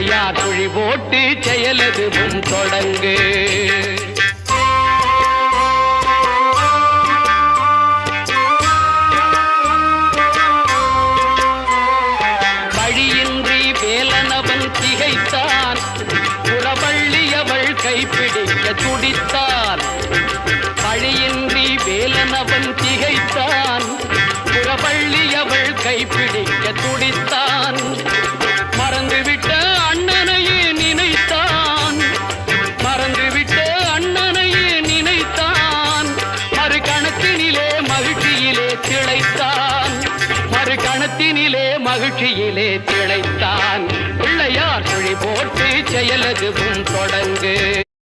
முறையா துழி போட்டு செயலதுவும் தொடங்கு. வழியின்றி வேலனவன் திகைத்தான். புறவள்ளி அவள் கைப்பிடிக்க துடித்தான். வழியின்றி வேலனவன் திகைத்தான். புறவள்ளி அவள் கைப்பிடிக்க துடித்தான். திளைத்தான். மறு கணத்தினிலே மகிழ்ச்சியிலே திளைத்தான். பிள்ளையார் குழி போட்டு செயலதுவும் தொடங்கு.